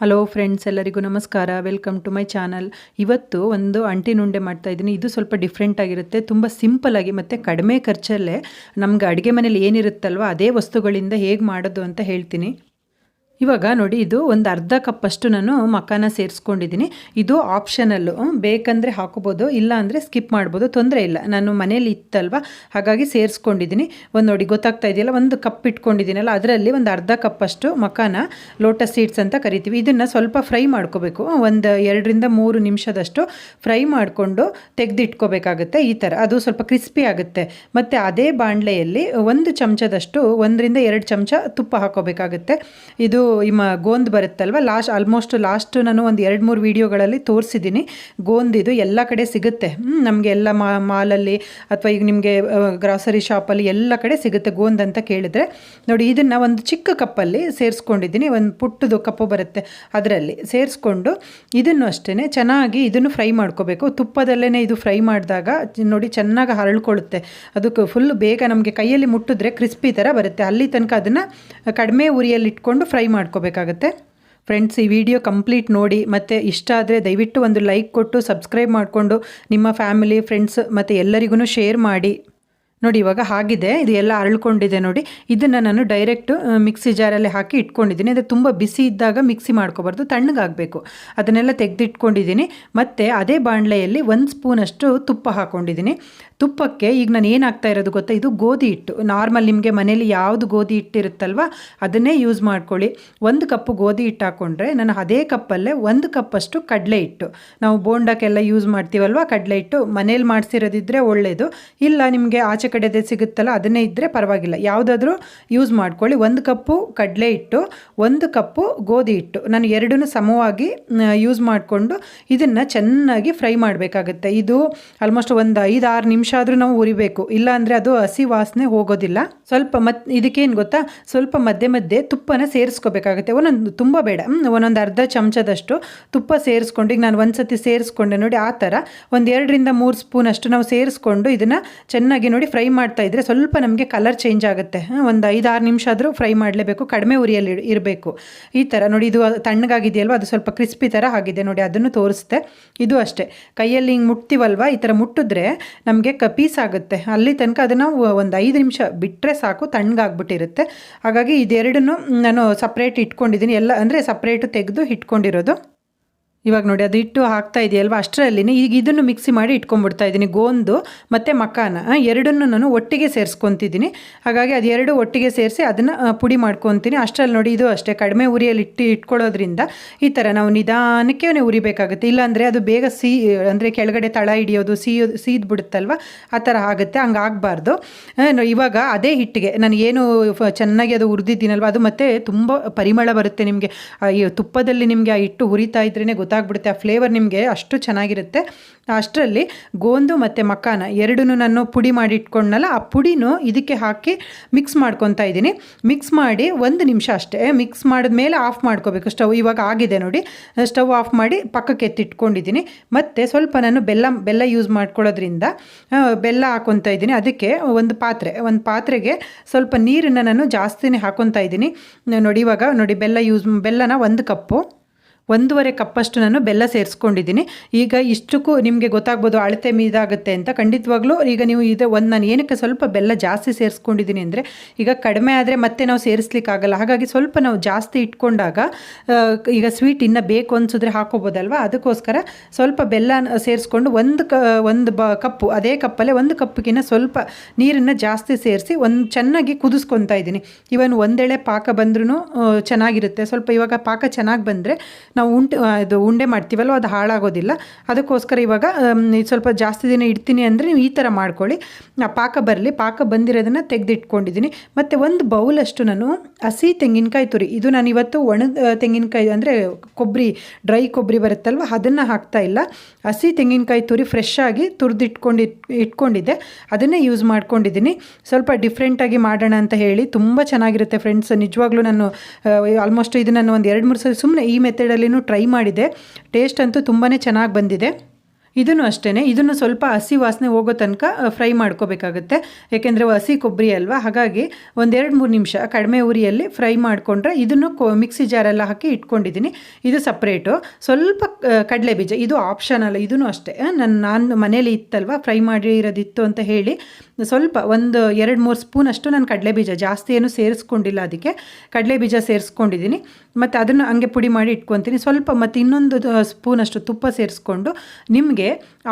Hello friends ಎಲ್ಲರಿಗೂ ನಮಸ್ಕಾರ. Welcome to my channel ಇವತ್ತು ಒಂದು ಅಂಟಿನುಂಡೆ ಮಾಡ್ತಾ ಇದ್ದೀನಿ. ಇದು ಸ್ವಲ್ಪ ಡಿಫ್ರೆಂಟ್ ಆಗಿರುತ್ತೆ. ತುಂಬ ಸಿಂಪಲ್ ಆಗಿ ಮತ್ತು ಕಡಿಮೆ ಖರ್ಚಲ್ಲೇ ನಮ್ಗೆ ಅಡುಗೆ ಮನೇಲಿ ಏನಿರುತ್ತಲ್ವ, ಅದೇ ವಸ್ತುಗಳಿಂದ ಹೇಗೆ ಮಾಡೋದು ಅಂತ ಹೇಳ್ತೀನಿ. ಇವಾಗ ನೋಡಿ, ಇದು ಒಂದು ಅರ್ಧ ಕಪ್ಪಷ್ಟು ನಾನು ಮಕಾನ ಸೇರಿಸ್ಕೊಂಡಿದ್ದೀನಿ ಇದು ಆಪ್ಷನಲ್ಲು ಬೇಕಂದರೆ ಹಾಕೋಬೋದು, ಇಲ್ಲ ಅಂದರೆ ಸ್ಕಿಪ್ ಮಾಡ್ಬೋದು, ತೊಂದರೆ ಇಲ್ಲ. ನಾನು ಮನೇಲಿ ಇತ್ತಲ್ವ? ಹಾಗಾಗಿ ಸೇರಿಸ್ಕೊಂಡಿದ್ದೀನಿ ಒಂದು ನೋಡಿ, ಗೊತ್ತಾಗ್ತಾ ಇದೆಯಲ್ಲ, ಒಂದು ಕಪ್ ಇಟ್ಕೊಂಡಿದ್ದೀನಲ್ಲ ಅದರಲ್ಲಿ ಒಂದು ಅರ್ಧ ಕಪ್ಪಷ್ಟು ಮಕಾನ ಲೋಟಸ್ ಸೀಡ್ಸ್ ಅಂತ ಕರಿತೀವಿ. ಇದನ್ನು ಸ್ವಲ್ಪ ಫ್ರೈ ಮಾಡ್ಕೋಬೇಕು. ಒಂದು ಎರಡರಿಂದ ಮೂರು ನಿಮಿಷದಷ್ಟು ಫ್ರೈ ಮಾಡಿಕೊಂಡು ತೆಗೆದಿಟ್ಕೋಬೇಕಾಗುತ್ತೆ ಈ ಥರ ಅದು ಸ್ವಲ್ಪ ಕ್ರಿಸ್ಪಿ ಆಗುತ್ತೆ. ಮತ್ತು ಅದೇ ಬಾಣಲೆಯಲ್ಲಿ ಒಂದು ಚಮಚದಷ್ಟು, ಒಂದರಿಂದ ಎರಡು ಚಮಚ ತುಪ್ಪ ಹಾಕೋಬೇಕಾಗುತ್ತೆ ಇದು ಇಮ್ಮ ಗೋಂದ್ ಬರುತ್ತಲ್ವ? ಲಾಸ್ಟ್ ಆಲ್ಮೋಸ್ಟ್ ಲಾಸ್ಟ್ ನಾನು ಒಂದು ಎರಡು ಮೂರು ವೀಡಿಯೋಗಳಲ್ಲಿ ತೋರಿಸಿದ್ದೀನಿ. ಗೋಂದಿದು ಎಲ್ಲ ಕಡೆ ಸಿಗುತ್ತೆ. ನಮಗೆ ಎಲ್ಲ ಮಾಲಲ್ಲಿ ಅಥವಾ ಈಗ ನಿಮಗೆ ಗ್ರಾಸರಿ ಶಾಪಲ್ಲಿ ಎಲ್ಲ ಕಡೆ ಸಿಗುತ್ತೆ ಗೋಂದ್ ಅಂತ ಕೇಳಿದರೆ. ನೋಡಿ, ಇದನ್ನು ಒಂದು ಚಿಕ್ಕ ಕಪ್ಪಲ್ಲಿ ಸೇರಿಸ್ಕೊಂಡಿದ್ದೀನಿ. ಒಂದು ಪುಟ್ಟದು ಕಪ್ಪು ಬರುತ್ತೆ ಅದರಲ್ಲಿ. ಸೇರಿಸ್ಕೊಂಡು ಇದನ್ನು ಅಷ್ಟೇ ಚೆನ್ನಾಗಿ ಇದನ್ನು ಫ್ರೈ ಮಾಡ್ಕೋಬೇಕು. ತುಪ್ಪದಲ್ಲೇ ಇದು ಫ್ರೈ ಮಾಡಿದಾಗ ನೋಡಿ ಚೆನ್ನಾಗಿ ಹರಳ್ಕೊಳ್ಳುತ್ತೆ. ಅದಕ್ಕೆ ಫುಲ್ ಬೇಗ ನಮಗೆ ಕೈಯಲ್ಲಿ ಮುಟ್ಟಿದ್ರೆ ಕ್ರಿಸ್ಪಿ ಥರ ಬರುತ್ತೆ. ಅಲ್ಲಿ ತನಕ ಅದನ್ನು ಕಡಿಮೆ ಉರಿಯಲ್ಲಿ ಇಟ್ಕೊಂಡು ಫ್ರೈ ಮಾಡ್ಕೋಬೇಕಾಗತ್ತೆ. ಫ್ರೆಂಡ್ಸ್ ಈ ವಿಡಿಯೋ ಕಂಪ್ಲೀಟ್ ನೋಡಿ ಮತ್ತು ಇಷ್ಟ ಆದರೆ ದಯವಿಟ್ಟು ಒಂದು ಲೈಕ್ ಕೊಟ್ಟು ಸಬ್ಸ್ಕ್ರೈಬ್ ಮಾಡಿಕೊಂಡು ನಿಮ್ಮ ಫ್ಯಾಮಿಲಿ ಫ್ರೆಂಡ್ಸ್ ಮತ್ತು ಎಲ್ಲರಿಗೂ ಶೇರ್ ಮಾಡಿ. ನೋಡಿ, ಇವಾಗ ಆಗಿದೆ ಇದು ಎಲ್ಲ ಅರಳ್ಕೊಂಡಿದೆ ನೋಡಿ. ಇದನ್ನು ನಾನು ಡೈರೆಕ್ಟು ಮಿಕ್ಸಿ ಜಾರಲ್ಲಿ ಹಾಕಿ ಇಟ್ಕೊಂಡಿದ್ದೀನಿ. ಅದು ತುಂಬ ಬಿಸಿ ಇದ್ದಾಗ ಮಿಕ್ಸಿ ಮಾಡ್ಕೋಬಾರ್ದು, ತಣ್ಣಗಾಗಬೇಕು. ಅದನ್ನೆಲ್ಲ ತೆಗೆದಿಟ್ಕೊಂಡಿದ್ದೀನಿ. ಮತ್ತು ಅದೇ ಬಾಣಲೆಯಲ್ಲಿ ಒಂದು ಸ್ಪೂನಷ್ಟು ತುಪ್ಪ ಹಾಕ್ಕೊಂಡಿದ್ದೀನಿ ತುಪ್ಪಕ್ಕೆ ಈಗ ನಾನು ಏನಾಗ್ತಾ ಇರೋದು ಗೊತ್ತಾ? ಇದು ಗೋಧಿ ಹಿಟ್ಟು. ನಾರ್ಮಲ್ ನಿಮಗೆ ಮನೇಲಿ ಯಾವುದು ಗೋಧಿ ಹಿಟ್ಟಿರುತ್ತಲ್ವ? ಅದನ್ನೇ ಯೂಸ್ ಮಾಡ್ಕೊಳ್ಳಿ. ಒಂದು ಕಪ್ಪು ಗೋಧಿ ಹಿಟ್ಟು ಹಾಕ್ಕೊಂಡ್ರೆ ನಾನು ಅದೇ ಕಪ್ಪಲ್ಲೇ ಒಂದು ಕಪ್ಪಷ್ಟು ಕಡಲೆ ಹಿಟ್ಟು. ನಾವು ಬೋಂಡಕ್ಕೆಲ್ಲ ಯೂಸ್ ಮಾಡ್ತೀವಲ್ವ ಕಡಲೆ ಹಿಟ್ಟು? ಮನೇಲಿ ಮಾಡಿಸಿರೋದಿದ್ರೆ ಒಳ್ಳೆಯದು ಇಲ್ಲ, ನಿಮಗೆ ಆಚೆ ಕಡೆದೇ ಸಿಗುತ್ತಲ್ಲ, ಅದನ್ನೇ ಇದ್ದರೆ ಪರವಾಗಿಲ್ಲ. ಯಾವುದಾದ್ರೂ ಯೂಸ್ ಮಾಡ್ಕೊಳ್ಳಿ. ಒಂದು ಕಪ್ಪು ಕಡಲೆ ಹಿಟ್ಟು, ಒಂದು ಕಪ್ಪು ಗೋಧಿ ಹಿಟ್ಟು. ನಾನು ಎರಡೂ ಸಮವಾಗಿ ಯೂಸ್ ಮಾಡಿಕೊಂಡು ಇದನ್ನು ಚೆನ್ನಾಗಿ ಫ್ರೈ ಮಾಡಬೇಕಾಗುತ್ತೆ. ಇದು ಆಲ್ಮೋಸ್ಟ್ ಒಂದು ಐದು ಆರು ನಿಮಿಷ ಆದರೂ ನಾವು ಉರಿಬೇಕು. ಇಲ್ಲ ಅಂದರೆ ಅದು ಹಸಿ ವಾಸನೆ ಹೋಗೋದಿಲ್ಲ. ಸ್ವಲ್ಪ ಮತ್, ಇದಕ್ಕೇನು ಗೊತ್ತಾ? ಸ್ವಲ್ಪ ಮಧ್ಯೆ ಮಧ್ಯೆ ತುಪ್ಪನ ಸೇರಿಸ್ಕೋಬೇಕಾಗುತ್ತೆ. ಒಂದೊಂದು, ತುಂಬ ಬೇಡ. ಒಂದೊಂದು ಅರ್ಧ ಚಮಚದಷ್ಟು ತುಪ್ಪ ಸೇರಿಸ್ಕೊಂಡು, ಈಗ ನಾನು ಒಂದು ಸತಿ ಸೇರಿಸ್ಕೊಂಡೆ ನೋಡಿ, ಆ ಥರ ಒಂದು ಎರಡರಿಂದ ಮೂರು ಸ್ಪೂನ್ ಅಷ್ಟು ನಾವು ಸೇರಿಸ್ಕೊಂಡು ಇದನ್ನು ಚೆನ್ನಾಗಿ ನೋಡಿ ಫ್ರೈ ಮಾಡ್ತಾ ಇದ್ರೆ ಸ್ವಲ್ಪ ನಮಗೆ ಕಲರ್ ಚೇಂಜ್ ಆಗುತ್ತೆ. ಒಂದು ಐದು ಆರು ನಿಮಿಷ ಆದರೂ ಫ್ರೈ ಮಾಡಲೇಬೇಕು. ಕಡಿಮೆ ಉರಿಯಲ್ಲಿ ಇರಬೇಕು. ಈ ಥರ ನೋಡಿ, ಇದು ತಣ್ಣಗಾಗಿದೆಯಲ್ವ? ಅದು ಸ್ವಲ್ಪ ಕ್ರಿಸ್ಪಿ ಥರ ಆಗಿದೆ ನೋಡಿ, ಅದನ್ನು ತೋರಿಸ್ತೆ ಇದು ಅಷ್ಟೇ. ಕೈಯಲ್ಲಿ ಹಿಂಗೆ ಮುಟ್ತೀವಲ್ವ? ಈ ಥರ ಮುಟ್ಟಿದ್ರೆ ನಮಗೆ ಕಪೀಸ್ ಪೀಸ್ ಆಗುತ್ತೆ. ಅಲ್ಲಿ ತನಕ ಅದನ್ನು ಒಂದು ಐದು ನಿಮಿಷ ಬಿಟ್ಟರೆ ಸಾಕು, ತಣ್ಣಗಾಗ್ಬಿಟ್ಟಿರುತ್ತೆ. ಹಾಗಾಗಿ ಇದೆರಡನ್ನು ನಾನು ಸಪ್ರೇಟ್ ಇಟ್ಕೊಂಡಿದ್ದೀನಿ ಎಲ್ಲ ಅಂದರೆ ಸಪ್ರೇಟು ತೆಗೆದು ಇಟ್ಕೊಂಡಿರೋದು. ಇವಾಗ ನೋಡಿ, ಅದು ಹಿಟ್ಟು ಹಾಕ್ತಾ ಇದೆಯಲ್ವ? ಅಷ್ಟರಲ್ಲಿ ಈಗ ಇದನ್ನು ಮಿಕ್ಸಿ ಮಾಡಿ ಇಟ್ಕೊಂಡ್ಬಿಡ್ತಾ ಇದ್ದೀನಿ. ಗೋಂದು ಮತ್ತು ಮಕಾನ ಎರಡನ್ನು ನಾನು ಒಟ್ಟಿಗೆ ಸೇರಿಸ್ಕೊತಿದ್ದೀನಿ. ಹಾಗಾಗಿ ಅದು ಎರಡು ಒಟ್ಟಿಗೆ ಸೇರಿಸಿ ಅದನ್ನು ಪುಡಿ ಮಾಡ್ಕೊತೀನಿ. ಅಷ್ಟರಲ್ಲಿ ನೋಡಿ, ಇದು ಅಷ್ಟೇ. ಕಡಿಮೆ ಉರಿಯಲ್ಲಿ ಇಟ್ಟು, ಇಟ್ಕೊಳ್ಳೋದ್ರಿಂದ ಈ ಥರ ನಾವು ನಿಧಾನಕ್ಕೆ ಉರಿಬೇಕಾಗುತ್ತೆ. ಇಲ್ಲಾಂದರೆ ಅದು ಬೇಗ ಸೀ, ಅಂದರೆ ಕೆಳಗಡೆ ತಳ ಹಿಡಿಯೋದು, ಸೀಯೋ ಬಿಡುತ್ತಲ್ವ ಆ ಥರ ಆಗುತ್ತೆ. ಹಂಗೆ ಆಗಬಾರ್ದು ಇವಾಗ ಅದೇ ಹಿಟ್ಟಿಗೆ ನಾನು ಏನು ಚೆನ್ನಾಗಿ ಅದು ಉರಿದಿದ್ದೀನಲ್ವ ಅದು ಮತ್ತೆ ತುಂಬ ಪರಿಮಳ ಬರುತ್ತೆ ನಿಮಗೆ. ತುಪ್ಪದಲ್ಲಿ ನಿಮಗೆ ಆ ಹಿಟ್ಟು ಉರಿತಾ ಇದ್ರೇ ಗೊತ್ತಾಗ್ಬಿಡುತ್ತೆ, ಆ ಫ್ಲೇವರ್ ನಿಮಗೆ ಅಷ್ಟು ಚೆನ್ನಾಗಿರುತ್ತೆ. ಅಷ್ಟರಲ್ಲಿ ಗೋಂದು ಮತ್ತು ಮಕ್ಕಾನ ಎರಡೂ ನಾನು ಪುಡಿ ಮಾಡಿ ಇಟ್ಕೊಂಡಲ್ಲ ಆ ಪುಡಿನೂ ಇದಕ್ಕೆ ಹಾಕಿ ಮಿಕ್ಸ್ ಮಾಡ್ಕೊತಾ ಇದ್ದೀನಿ. ಮಿಕ್ಸ್ ಮಾಡಿ ಒಂದು ನಿಮಿಷ ಅಷ್ಟೇ ಮಿಕ್ಸ್ ಮಾಡಿದ ಮೇಲೆ ಆಫ್ ಮಾಡ್ಕೋಬೇಕು. ಸ್ಟವ್ ಇವಾಗ ಆಗಿದೆ ನೋಡಿ ಸ್ಟವ್ ಆಫ್ ಮಾಡಿ ಪಕ್ಕಕ್ಕೆ ಎತ್ತಿಟ್ಕೊಂಡಿದ್ದೀನಿ. ಮತ್ತು ಸ್ವಲ್ಪ ನಾನು ಬೆಲ್ಲ ಬೆಲ್ಲ ಯೂಸ್ ಮಾಡ್ಕೊಳ್ಳೋದ್ರಿಂದ ಬೆಲ್ಲ ಹಾಕೊತ ಇದ್ದೀನಿ. ಅದಕ್ಕೆ ಒಂದು ಪಾತ್ರೆ, ಒಂದು ಪಾತ್ರೆಗೆ ಸ್ವಲ್ಪ ನೀರನ್ನು ನಾನು ಜಾಸ್ತಿನೇ ಹಾಕೊತಾ ಇದ್ದೀನಿ. ನೋಡಿ ಇವಾಗ ನೋಡಿ, ಬೆಲ್ಲ ಯೂಸ್ ಬೆಲ್ಲನ ಒಂದು ಕಪ್ಪು. ಒಂದೂವರೆ ಕಪ್ಪಷ್ಟು ನಾನು ಬೆಲ್ಲ ಸೇರಿಸ್ಕೊಂಡಿದ್ದೀನಿ. ಈಗ ಇಷ್ಟಕ್ಕೂ ನಿಮಗೆ ಗೊತ್ತಾಗ್ಬೋದು ಅಳತೆ ಮೀದಾಗುತ್ತೆ ಅಂತ. ಖಂಡಿತವಾಗ್ಲೂ ಈಗ ನೀವು ಇದು ಒಂದು ನಾನು ಏನಕ್ಕೆ ಸ್ವಲ್ಪ ಬೆಲ್ಲ ಜಾಸ್ತಿ ಸೇರಿಸ್ಕೊಂಡಿದ್ದೀನಿ ಅಂದರೆ, ಈಗ ಕಡಿಮೆ ಆದರೆ ಮತ್ತೆ ನಾವು ಸೇರಿಸ್ಲಿಕ್ಕಾಗಲ್ಲ. ಹಾಗಾಗಿ ಸ್ವಲ್ಪ ನಾವು ಜಾಸ್ತಿ ಇಟ್ಕೊಂಡಾಗ ಈಗ ಸ್ವೀಟ್ ಇನ್ನೂ ಬೇಕು ಅನ್ಸಿದ್ರೆ ಹಾಕೋಬೋದಲ್ವ? ಅದಕ್ಕೋಸ್ಕರ ಸ್ವಲ್ಪ ಬೆಲ್ಲ ಸೇರಿಸ್ಕೊಂಡು ಒಂದು ಕ, ಒಂದು ಬ, ಕಪ್ಪು, ಅದೇ ಕಪ್ಪಲ್ಲೇ ಒಂದು ಕಪ್ಪಿಗಿನ್ನ ಸ್ವಲ್ಪ ನೀರನ್ನು ಜಾಸ್ತಿ ಸೇರಿಸಿ ಒಂದು ಚೆನ್ನಾಗಿ ಕುದಿಸ್ಕೊತಾ ಇದ್ದೀನಿ. ಇವನ್ ಒಂದೆಳೆ ಪಾಕ ಬಂದ್ರೂ ಚೆನ್ನಾಗಿರುತ್ತೆ. ಸ್ವಲ್ಪ ಇವಾಗ ಪಾಕ ಚೆನ್ನಾಗಿ ಬಂದರೆ ನಾವು ಉಂಟು ಇದು ಉಂಡೆ ಮಾಡ್ತೀವಲ್ವ, ಅದು ಹಾಳಾಗೋದಿಲ್ಲ. ಅದಕ್ಕೋಸ್ಕರ ಇವಾಗ ಸ್ವಲ್ಪ ಜಾಸ್ತಿ ದಿನ ಇಡ್ತೀನಿ ಅಂದರೆ ನೀವು ಈ ಥರ ಮಾಡ್ಕೊಳ್ಳಿ. ಪಾಕ ಬರಲಿ. ಪಾಕ ಬಂದಿರೋದನ್ನು ತೆಗೆದಿಟ್ಕೊಂಡಿದ್ದೀನಿ. ಮತ್ತು ಒಂದು ಬೌಲಷ್ಟು ನಾನು ಹಸಿ ತೆಂಗಿನಕಾಯಿ ತುರಿ, ಇದು ನಾನು ಇವತ್ತು ಒಣ ತೆಂಗಿನಕಾಯಿ ಅಂದರೆ ಕೊಬ್ಬರಿ, ಡ್ರೈ ಕೊಬ್ಬರಿ ಬರುತ್ತಲ್ವ, ಅದನ್ನು ಹಾಕ್ತಾ ಇಲ್ಲ. ಹಸಿ ತೆಂಗಿನಕಾಯಿ ತುರಿ ಫ್ರೆಶ್ ಆಗಿ ತುರಿದಿಟ್ಕೊಂಡು ಇಟ್ಕೊಂಡಿದ್ದೆ. ಅದನ್ನೇ ಯೂಸ್ ಮಾಡ್ಕೊಂಡಿದ್ದೀನಿ. ಸ್ವಲ್ಪ ಡಿಫ್ರೆಂಟಾಗಿ ಮಾಡೋಣ ಅಂತ ಹೇಳಿ, ತುಂಬ ಚೆನ್ನಾಗಿರುತ್ತೆ ಫ್ರೆಂಡ್ಸ್ ನಿಜವಾಗ್ಲೂ ನಾನು ಆಲ್ಮೋಸ್ಟ್ ಇದನ್ನು ನಾನು ಒಂದು ಎರಡು ಮೂರು ಸಲ ಸುಮ್ಮನೆ ಈ ಮೆಥಡಲ್ಲಿ ಟ್ರೈ ಮಾಡಿದೆ. ಟೇಸ್ಟ್ ಅಂತೂ ತುಂಬಾ ಚೆನ್ನಾಗಿ ಬಂದಿದೆ. ಇದನ್ನು ಅಷ್ಟೇ ಇದನ್ನು ಸ್ವಲ್ಪ ಹಸಿ ವಾಸನೆ ಹೋಗೋ ತನಕ ಫ್ರೈ ಮಾಡ್ಕೋಬೇಕಾಗುತ್ತೆ. ಏಕೆಂದರೆ ಹಸಿ ಕೊಬ್ಬರಿ ಅಲ್ವಾ? ಹಾಗಾಗಿ ಒಂದೆರಡು ಮೂರು ನಿಮಿಷ ಕಡಿಮೆ ಉರಿಯಲ್ಲಿ ಫ್ರೈ ಮಾಡಿಕೊಂಡ್ರೆ ಇದನ್ನು ಕೊ, ಮಿಕ್ಸಿ ಜಾರೆಲ್ಲ ಹಾಕಿ ಇಟ್ಕೊಂಡಿದ್ದೀನಿ. ಇದು ಸಪ್ರೇಟು. ಸ್ವಲ್ಪ ಕಡಲೆ ಬೀಜ ಇದು ಆಪ್ಷನ್ ಅಲ್ಲ. ಇದೂ ಅಷ್ಟೇ. ನನ್ನ ನಾನು ಮನೇಲಿ ಇತ್ತಲ್ವ? ಫ್ರೈ ಮಾಡಿರೋದಿತ್ತು ಅಂತ ಹೇಳಿ ಸ್ವಲ್ಪ ಒಂದು ಎರಡು ಮೂರು ಸ್ಪೂನಷ್ಟು ನಾನು ಕಡಲೆ ಬೀಜ ಜಾಸ್ತಿ ಏನು ಸೇರಿಸ್ಕೊಂಡಿಲ್ಲ ಅದಕ್ಕೆ. ಕಡಲೆ ಬೀಜ ಸೇರಿಸ್ಕೊಂಡಿದ್ದೀನಿ. ಮತ್ತು ಅದನ್ನು ಹಂಗೆ ಪುಡಿ ಮಾಡಿ ಇಟ್ಕೊತೀನಿ. ಸ್ವಲ್ಪ ಮತ್ತು ಇನ್ನೊಂದು ಸ್ಪೂನಷ್ಟು ತುಪ್ಪ ಸೇರಿಸ್ಕೊಂಡು ನಿಮಗೆ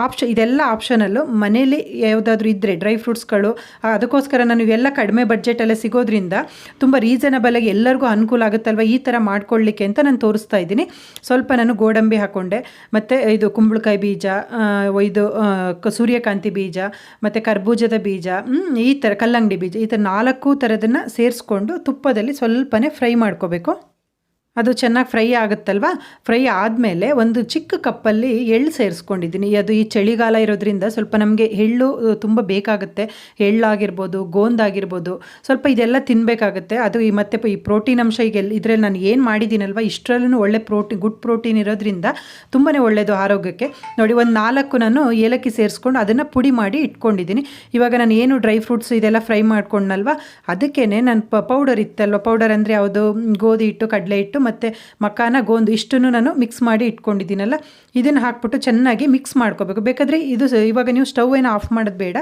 ಆಪ್ಷನ್ ಇದೆಲ್ಲ ಆಪ್ಷನಲ್ಲೂ ಮನೇಲಿ ಯಾವುದಾದ್ರೂ ಇದ್ದರೆ ಡ್ರೈ ಫ್ರೂಟ್ಸ್ಗಳು ಅದಕ್ಕೋಸ್ಕರ ನಾನು ಇವೆಲ್ಲ ಕಡಿಮೆ ಬಡ್ಜೆಟಲ್ಲೇ ಸಿಗೋದ್ರಿಂದ ತುಂಬ ರೀಸನಬಲಾಗಿ ಎಲ್ಲರಿಗೂ ಅನುಕೂಲ ಆಗುತ್ತಲ್ವ ಈ ಥರ ಮಾಡ್ಕೊಳ್ಳಿಕ್ಕೆ ಅಂತ ನಾನು ತೋರಿಸ್ತಾ ಇದ್ದೀನಿ. ಸ್ವಲ್ಪ ನಾನು ಗೋಡಂಬಿ ಹಾಕ್ಕೊಂಡೆ ಮತ್ತು ಇದು ಕುಂಬಳಕಾಯಿ ಬೀಜ ಇದು ಸೂರ್ಯಕಾಂತಿ ಬೀಜ, ಮತ್ತು ಕರ್ಬೂಜದ ಬೀಜ ಈ ಥರ ಕಲ್ಲಂಗಡಿ ಬೀಜ, ಈ ಥರ ನಾಲ್ಕು ಥರದನ್ನು ಸೇರಿಸ್ಕೊಂಡು ತುಪ್ಪದಲ್ಲಿ ಸ್ವಲ್ಪನೇ ಫ್ರೈ ಮಾಡ್ಕೋಬೇಕು. ಅದು ಚೆನ್ನಾಗಿ ಫ್ರೈ ಆಗುತ್ತಲ್ವ? ಫ್ರೈ ಆದಮೇಲೆ ಒಂದು ಚಿಕ್ಕ ಕಪ್ಪಲ್ಲಿ ಎಳ್ಳು ಸೇರಿಸ್ಕೊಂಡಿದ್ದೀನಿ. ಅದು ಈ ಚಳಿಗಾಲ ಇರೋದ್ರಿಂದ ಸ್ವಲ್ಪ ನಮಗೆ ಎಳ್ಳು ತುಂಬ ಬೇಕಾಗುತ್ತೆ. ಎಳ್ಳಾಗಿರ್ಬೋದು, ಗೋಂದಾಗಿರ್ಬೋದು, ಸ್ವಲ್ಪ ಇದೆಲ್ಲ ತಿನ್ನಬೇಕಾಗುತ್ತೆ ಅದು ಈ ಮತ್ತೆ ಈ ಪ್ರೋಟೀನ್ ಅಂಶ ಈಗ ಇದರಲ್ಲಿ ನಾನು ಏನು ಮಾಡಿದ್ದೀನಲ್ವ? ಇಷ್ಟರಲ್ಲೂ ಒಳ್ಳೆ ಪ್ರೋಟೀನ್, ಗುಡ್ ಪ್ರೋಟೀನ್ ಇರೋದ್ರಿಂದ ತುಂಬಾ ಒಳ್ಳೆಯದು ಆರೋಗ್ಯಕ್ಕೆ. ನೋಡಿ, ಒಂದು ನಾಲ್ಕು ನಾನು ಏಲಕ್ಕಿ ಸೇರಿಸ್ಕೊಂಡು ಅದನ್ನು ಪುಡಿ ಮಾಡಿ ಇಟ್ಕೊಂಡಿದ್ದೀನಿ. ಇವಾಗ ನಾನು ಏನು ಡ್ರೈ ಫ್ರೂಟ್ಸ್ ಇದೆಲ್ಲ ಫ್ರೈ ಮಾಡ್ಕೊಂಡಲ್ವ ಅದಕ್ಕೇ ನಾನು ಪೌಡರ್ ಇತ್ತಲ್ವ? ಪೌಡರ್ ಅಂದರೆ ಯಾವುದು? ಗೋಧಿ ಹಿಟ್ಟು, ಕಡಲೆ ಹಿಟ್ಟು ಮತ್ತು ಮಕಾನ, ಗೋಂದು ಇಷ್ಟನ್ನು ನಾನು ಮಿಕ್ಸ್ ಮಾಡಿ ಇಟ್ಕೊಂಡಿದ್ದೀನಲ್ಲ, ಇದನ್ನು ಹಾಕ್ಬಿಟ್ಟು ಚೆನ್ನಾಗಿ ಮಿಕ್ಸ್ ಮಾಡ್ಕೋಬೇಕು. ಬೇಕಾದರೆ ಇದು ಇವಾಗ ನೀವು ಸ್ಟವ್ ಏನು ಆಫ್ ಮಾಡೋದು ಬೇಡ.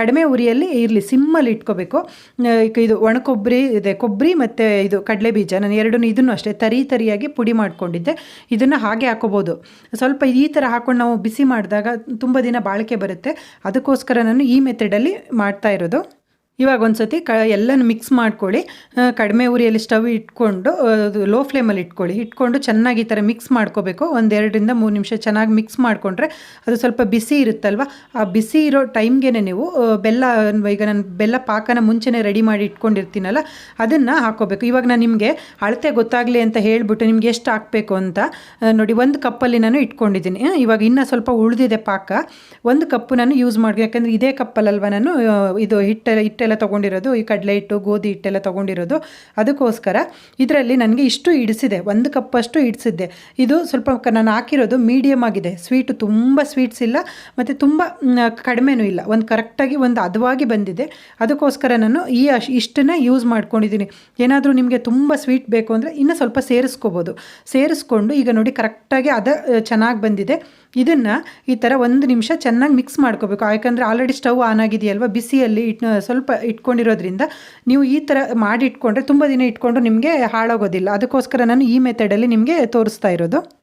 ಕಡಿಮೆ ಉರಿಯಲ್ಲಿ ಇರಲಿ, ಸಿಮ್ಮಲ್ಲಿ ಇಟ್ಕೋಬೇಕು. ಇದು ಒಣ ಕೊಬ್ಬರಿ ಇದೆ, ಕೊಬ್ಬರಿ ಮತ್ತು ಇದು ಕಡಲೆ ಬೀಜ ನಾನು ಎರಡೂ ಇದನ್ನು ಅಷ್ಟೇ ತರಿ ತರಿಯಾಗಿ ಪುಡಿ ಮಾಡ್ಕೊಂಡಿದ್ದೆ. ಇದನ್ನು ಹಾಗೆ ಹಾಕೋಬೋದು. ಸ್ವಲ್ಪ ಈ ಥರ ಹಾಕ್ಕೊಂಡು ನಾವು ಬಿಸಿ ಮಾಡಿದಾಗ ತುಂಬ ದಿನ ಬಾಳಿಕೆ ಬರುತ್ತೆ. ಅದಕ್ಕೋಸ್ಕರ ನಾನು ಈ ಮೆಥಡಲ್ಲಿ ಮಾಡ್ತಾ ಇರೋದು. ಇವಾಗ ಒಂದು ಸತಿ ಕ ಎಲ್ಲನೂ ಮಿಕ್ಸ್ ಮಾಡ್ಕೊಳ್ಳಿ. ಕಡಿಮೆ ಉರಿಯಲ್ಲಿ ಸ್ಟವ್ ಇಟ್ಕೊಂಡು ಲೋ ಫ್ಲೇಮಲ್ಲಿ ಇಟ್ಕೊಳ್ಳಿ. ಇಟ್ಕೊಂಡು ಚೆನ್ನಾಗಿ ಈ ಥರ ಮಿಕ್ಸ್ ಮಾಡ್ಕೋಬೇಕು. ಒಂದೆರಡರಿಂದ ಮೂರು ನಿಮಿಷ ಚೆನ್ನಾಗಿ ಮಿಕ್ಸ್ ಮಾಡಿಕೊಂಡ್ರೆ ಅದು ಸ್ವಲ್ಪ ಬಿಸಿ ಇರುತ್ತಲ್ವ? ಆ ಬಿಸಿ ಇರೋ ಟೈಮ್ಗೆ ನೀವು ಬೆಲ್ಲ, ಈಗ ನಾನು ಬೆಲ್ಲ ಪಾಕನ ಮುಂಚೆನೇ ರೆಡಿ ಮಾಡಿ ಇಟ್ಕೊಂಡಿರ್ತೀನಲ್ಲ, ಅದನ್ನು ಹಾಕೋಬೇಕು ಇವಾಗ ನಾನು ನಿಮಗೆ ಅಳತೆ ಗೊತ್ತಾಗಲಿ ಅಂತ ಹೇಳಿಬಿಟ್ಟು ನಿಮ್ಗೆ ಎಷ್ಟು ಹಾಕಬೇಕು ಅಂತ ನೋಡಿ ಒಂದು ಕಪ್ಪಲ್ಲಿ ನಾನು ಇಟ್ಕೊಂಡಿದ್ದೀನಿ. ಇವಾಗ ಇನ್ನೂ ಸ್ವಲ್ಪ ಉಳಿದಿದೆ ಪಾಕ. ಒಂದು ಕಪ್ಪು ನಾನು ಯೂಸ್ ಮಾಡಿ ಯಾಕಂದರೆ ಇದೇ ಕಪ್ಪಲ್ಲಲ್ವ ನಾನು ಇದು ಹಿಟ್ಟೆ ಹಿಟ್ಟೆಲ್ಲ ಹಿಟ್ಟೆಲ್ಲ ತೊಗೊಂಡಿರೋದು, ಈ ಕಡಲೆ ಹಿಟ್ಟು, ಗೋಧಿ ಹಿಟ್ಟೆಲ್ಲ ತೊಗೊಂಡಿರೋದು. ಅದಕ್ಕೋಸ್ಕರ ಇದರಲ್ಲಿ ನನಗೆ ಇಷ್ಟು ಹಿಡಿಸಿದೆ ಒಂದು ಕಪ್ಪಷ್ಟು ಹಿಡಿಸಿದ್ದೆ ಇದು ಸ್ವಲ್ಪ ನಾನು ಹಾಕಿರೋದು ಮೀಡಿಯಮ್ ಆಗಿದೆ. ಸ್ವೀಟು ತುಂಬ ಸ್ವೀಟ್ಸ್ ಇಲ್ಲ, ಮತ್ತು ತುಂಬ ಕಡಿಮೆನೂ ಇಲ್ಲ. ಒಂದು ಕರೆಕ್ಟಾಗಿ ಒಂದು ಹದವಾಗಿ ಬಂದಿದೆ. ಅದಕ್ಕೋಸ್ಕರ ನಾನು ಈ ಅಶ್, ಇಷ್ಟನ್ನ ಯೂಸ್ ಮಾಡ್ಕೊಂಡಿದ್ದೀನಿ. ಏನಾದರೂ ನಿಮಗೆ ತುಂಬ ಸ್ವೀಟ್ ಬೇಕು ಅಂದರೆ ಇನ್ನೂ ಸ್ವಲ್ಪ ಸೇರಿಸ್ಕೋಬೋದು. ಸೇರಿಸ್ಕೊಂಡು ಈಗ ನೋಡಿ ಕರೆಕ್ಟಾಗಿ ಅದ ಚೆನ್ನಾಗಿ ಬಂದಿದೆ. ಇದನ್ನು ಈ ಥರ ಒಂದು ನಿಮಿಷ ಚೆನ್ನಾಗಿ ಮಿಕ್ಸ್ ಮಾಡ್ಕೋಬೇಕು. ಯಾಕಂದರೆ ಆಲ್ರೆಡಿ ಸ್ಟವ್ ಆನ್ ಆಗಿದೆಯಲ್ವ? ಬಿಸಿಯಲ್ಲಿ ಇಟ್ ಸ್ವಲ್ಪ ಇಟ್ಕೊಂಡಿರೋದ್ರಿಂದ ನೀವು ಈ ಥರ ಮಾಡಿ ಇಟ್ಕೊಂಡ್ರೆ ತುಂಬ ದಿನ ಇಟ್ಕೊಂಡು ನಿಮಗೆ ಹಾಳಾಗೋದಿಲ್ಲ. ಅದಕ್ಕೋಸ್ಕರ ನಾನು ಈ ಮೆಥಡಲ್ಲಿ ನಿಮಗೆ ತೋರಿಸ್ತಾ ಇರೋದು.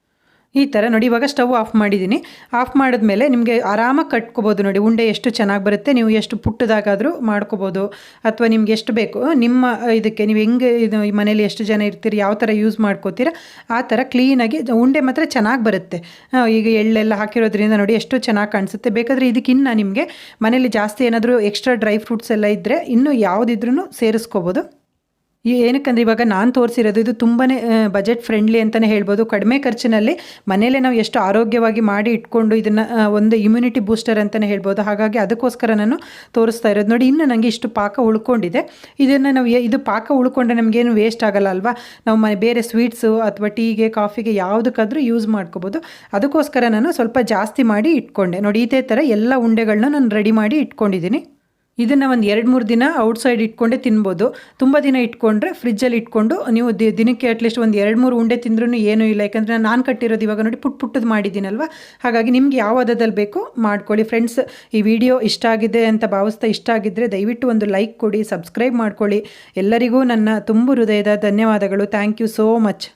ಈ ಥರ ನೋಡಿ, ಇವಾಗ ಸ್ಟವ್ ಆಫ್ ಮಾಡಿದ್ದೀನಿ ಆಫ್ ಮಾಡಿದ್ಮೇಲೆ ನಿಮಗೆ ಆರಾಮಾಗಿ ಕಟ್ಕೋಬೋದು ನೋಡಿ. ಉಂಡೆ ಎಷ್ಟು ಚೆನ್ನಾಗಿ ಬರುತ್ತೆ, ನೀವು ಎಷ್ಟು ಪುಟ್ಟದಾಗಾದರೂ ಮಾಡ್ಕೋಬೋದು. ಅಥವಾ ನಿಮ್ಗೆ ಎಷ್ಟು ಬೇಕು, ನಿಮ್ಮ ಇದಕ್ಕೆ ನೀವು ಹೆಂಗೆ ಇದು ಮನೇಲಿ ಎಷ್ಟು ಜನ ಇರ್ತೀರಿ, ಯಾವ ಥರ ಯೂಸ್ ಮಾಡ್ಕೋತೀರ, ಆ ಥರ ಕ್ಲೀನಾಗಿ ಉಂಡೆ ಮಾತ್ರ ಚೆನ್ನಾಗಿ ಬರುತ್ತೆ. ಈಗ ಎಳ್ಳೆಲ್ಲ ಹಾಕಿರೋದ್ರಿಂದ ನೋಡಿ ಎಷ್ಟು ಚೆನ್ನಾಗಿ ಕಾಣಿಸುತ್ತೆ. ಬೇಕಾದರೆ ಇದಕ್ಕಿನ್ನ ನಿಮಗೆ ಮನೇಲಿ ಜಾಸ್ತಿ ಏನಾದರೂ ಎಕ್ಸ್ಟ್ರಾ ಡ್ರೈ ಫ್ರೂಟ್ಸ್ ಎಲ್ಲ ಇದ್ದರೆ ಇನ್ನೂ ಯಾವುದಿದ್ರೂ ಸೇರಿಸ್ಕೋಬೋದು. ಏನಕ್ಕಂದ್ರೆ ಇವಾಗ ನಾನು ತೋರಿಸಿರೋದು ಇದು ತುಂಬಾ ಬಜೆಟ್ ಫ್ರೆಂಡ್ಲಿ ಅಂತಲೇ ಹೇಳ್ಬೋದು. ಕಡಿಮೆ ಖರ್ಚಿನಲ್ಲಿ ಮನೆಯಲ್ಲೇ ನಾವು ಎಷ್ಟು ಆರೋಗ್ಯವಾಗಿ ಮಾಡಿ ಇಟ್ಕೊಂಡು ಇದನ್ನು ಒಂದು ಇಮ್ಯುನಿಟಿ ಬೂಸ್ಟರ್ ಅಂತಲೇ ಹೇಳ್ಬೋದು. ಹಾಗಾಗಿ ಅದಕ್ಕೋಸ್ಕರ ನಾನು ತೋರಿಸ್ತಾ ಇರೋದು. ನೋಡಿ, ಇನ್ನು ನನಗೆ ಇಷ್ಟು ಪಾಕ ಉಳ್ಕೊಂಡಿದೆ. ಇದನ್ನು ನಾವು ಇದು ಪಾಕ ಉಳ್ಕೊಂಡ್ರೆ ನಮಗೇನು ವೇಸ್ಟ್ ಆಗಲ್ಲ ಅಲ್ವಾ? ನಾವು ಮನೆ ಬೇರೆ ಸ್ವೀಟ್ಸು ಅಥವಾ ಟೀಗೆ ಕಾಫಿಗೆ ಯಾವುದಕ್ಕಾದರೂ ಯೂಸ್ ಮಾಡ್ಕೋಬೋದು. ಅದಕ್ಕೋಸ್ಕರ ನಾನು ಸ್ವಲ್ಪ ಜಾಸ್ತಿ ಮಾಡಿ ಇಟ್ಕೊಂಡೆ. ನೋಡಿ, ಇದೇ ಥರ ಎಲ್ಲ ಉಂಡೆಗಳನ್ನ ನಾನು ರೆಡಿ ಮಾಡಿ ಇಟ್ಕೊಂಡಿದ್ದೀನಿ. ಇದನ್ನು ಒಂದು ಎರಡು ಮೂರು ದಿನ ಔಟ್ಸೈಡ್ ಇಟ್ಕೊಂಡೇ ತಿನ್ಬೋದು. ತುಂಬ ದಿನ ಇಟ್ಕೊಂಡ್ರೆ ಫ್ರಿಜ್ಜಲ್ಲಿ ಇಟ್ಕೊಂಡು ನೀವು ದಿನಕ್ಕೆ ಅಟ್ಲೀಸ್ಟ್ ಒಂದು ಎರಡು ಮೂರು ಉಂಡೆ ತಿಂದ್ರೂ ಏನೂ ಇಲ್ಲ. ಯಾಕಂದರೆ ನಾನು ಕಟ್ಟಿರೋದು ಇವಾಗ ನೋಡಿ ಪುಟ್ ಪುಟ್ಟದು ಮಾಡಿದ್ದೀನಲ್ವ? ಹಾಗಾಗಿ ನಿಮ್ಗೆ ಯಾವ ಹದದಲ್ಲಿ ಬೇಕು ಮಾಡ್ಕೊಳ್ಳಿ. ಫ್ರೆಂಡ್ಸ್ ಈ ವಿಡಿಯೋ ಇಷ್ಟ ಆಗಿದೆ ಅಂತ ಭಾವಿಸ್ತಾ ಇಷ್ಟ ಆಗಿದ್ದರೆ ದಯವಿಟ್ಟು ಒಂದು ಲೈಕ್ ಕೊಡಿ ಸಬ್ಸ್ಕ್ರೈಬ್ ಮಾಡ್ಕೊಳ್ಳಿ. ಎಲ್ಲರಿಗೂ ನನ್ನ ತುಂಬು ಹೃದಯದ ಧನ್ಯವಾದಗಳು. Thank you so much